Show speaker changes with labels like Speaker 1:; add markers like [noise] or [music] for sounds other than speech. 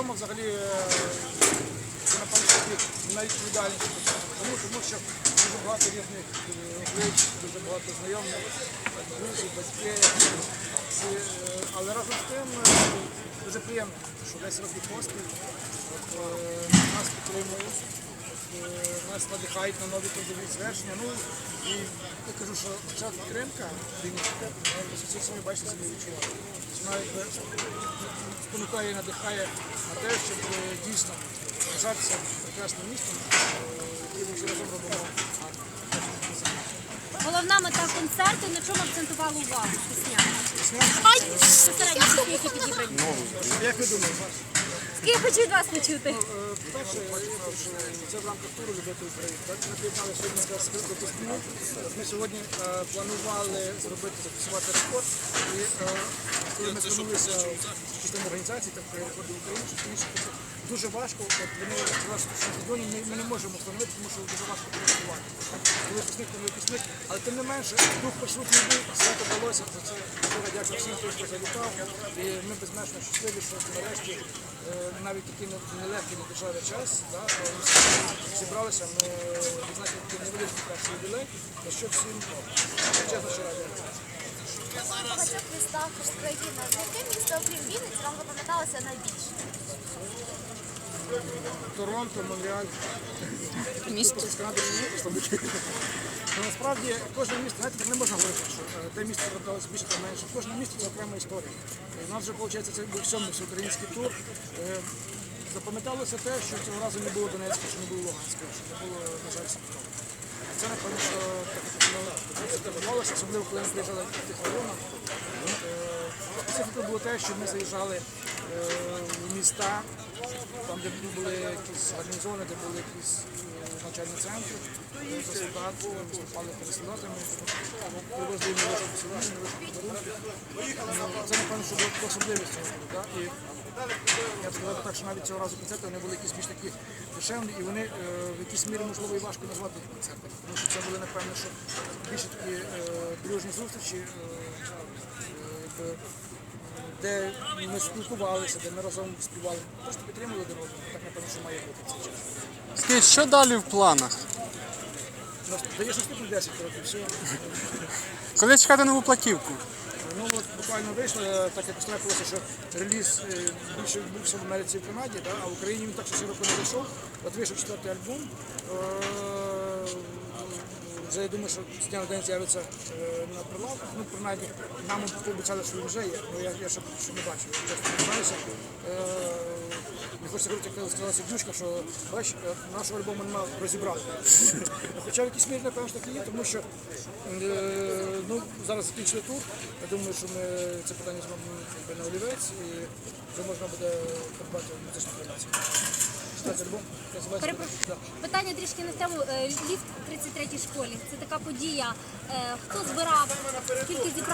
Speaker 1: вдома взагалі е, найвідповідальніші питання. Тому, тому що дуже багато різних е, облич, дуже багато знайомих, друзі, батьки. Всі, е, але разом з тим е, дуже приємно, що 10 років поспіль е, нас підтримують. Е, Нас надихають на нові трудові звершення. Ну і я кажу, що ця підтримка Вінницька, всі самі бачите самі відчували. Вона якби спонукає і надихає на те, щоб е, дійсно казатися прекрасним містом, яке ми всі разом робимо.
Speaker 2: Головна мета концерту, на чому акцентували увагу пісня. Скільки підібрані.
Speaker 1: Як ви думаєте?
Speaker 2: Я хочу від вас почути.
Speaker 1: Е, Перше, це в рамках туру «Любити Україну». Ми приєднали сьогодні якраз випускну. Ми сьогодні е, планували зробити, зафіксувати рекорд. І е, коли ми звернулися систему організації, так рекорди України, що дуже важко, от вони стадіоні ми, не можемо встановити, тому що дуже важко працювати. Коли випускник, то випускник. Але тим не менше, дух присутній був, свято вдалося. За це щиро дякую всім, хто завітав. І ми безмежно щасливі, що нарешті е, навіть такий нелегкий для держави час, да, е, зібралися, ми відзначили такий невеличкий перший ювілей, за що всім.
Speaker 3: В багатьох містах України. Яке місто, окрім Вінниці, вам запам'яталося найбільше?
Speaker 1: Торонто, Монреаль. Місто. З? Ну, Насправді кожне місто, знаєте, так не можна говорити, що е, те місто запам'яталося більше та менше. Кожне місто це окрема історія. У нас вже, виходить, це був сьомий всеукраїнський тур. Е, Запам'яталося те, що цього разу не було Донецька, що не було Луганська, що не було, на жаль, Сумського. Це, напевно, що так особливо коли ми приїжджали в тих районах. Е, Специфікою було те, що ми заїжджали е, в міста, там, де були якісь гарнізони, де були якісь е, навчальні центри, е, за солдат, виступали перед солдатами, привозили невеличкі сувені, невеличкі подарунки. Ну, Це, напевно, що було особливість цього. було, да? І я б сказав так, що навіть цього разу концерти вони були якісь більш такі душевні, і вони е, в якійсь мірі можливо і важко назвати їх концертами. Тому що це були, напевно, що більше такі дружні зустрічі, де ми спілкувалися, де ми разом співали. Просто підтримували одного. Так, напевно, що має бути в цей час.
Speaker 4: Скажіть, що далі в планах?
Speaker 1: У даєш наступні 10 років, все.
Speaker 4: Коли чекати нову платівку?
Speaker 1: Ну от буквально вийшло, так як трапилося, що реліз е, більше відбувся в Америці і в Канаді, да, а в Україні він так що широко не вийшов. От вийшов четвертий альбом. Е, Вже я думаю, що з дня на день з'явиться е, на прилавках. Ну, принаймні, нам пообіцяли, що він вже є. Ну, я, я ще що не бачу, я чесно признаюся. Е, Не хочеться говорити, як сказала Сидючка, що бачиш, е, нашого альбому немає розібрати. [laughs] Хоча в якійсь мірі, напевно, ж таки є, тому що е, ну, зараз закінчили тур. Я думаю, що ми це питання зробимо на олівець і вже можна буде придбати музичну інформацію.
Speaker 2: Перепрошую. Питання трішки не в тему. Е, Ліфт в 33-й школі. Це така подія. Е, Хто збирав, скільки зібрав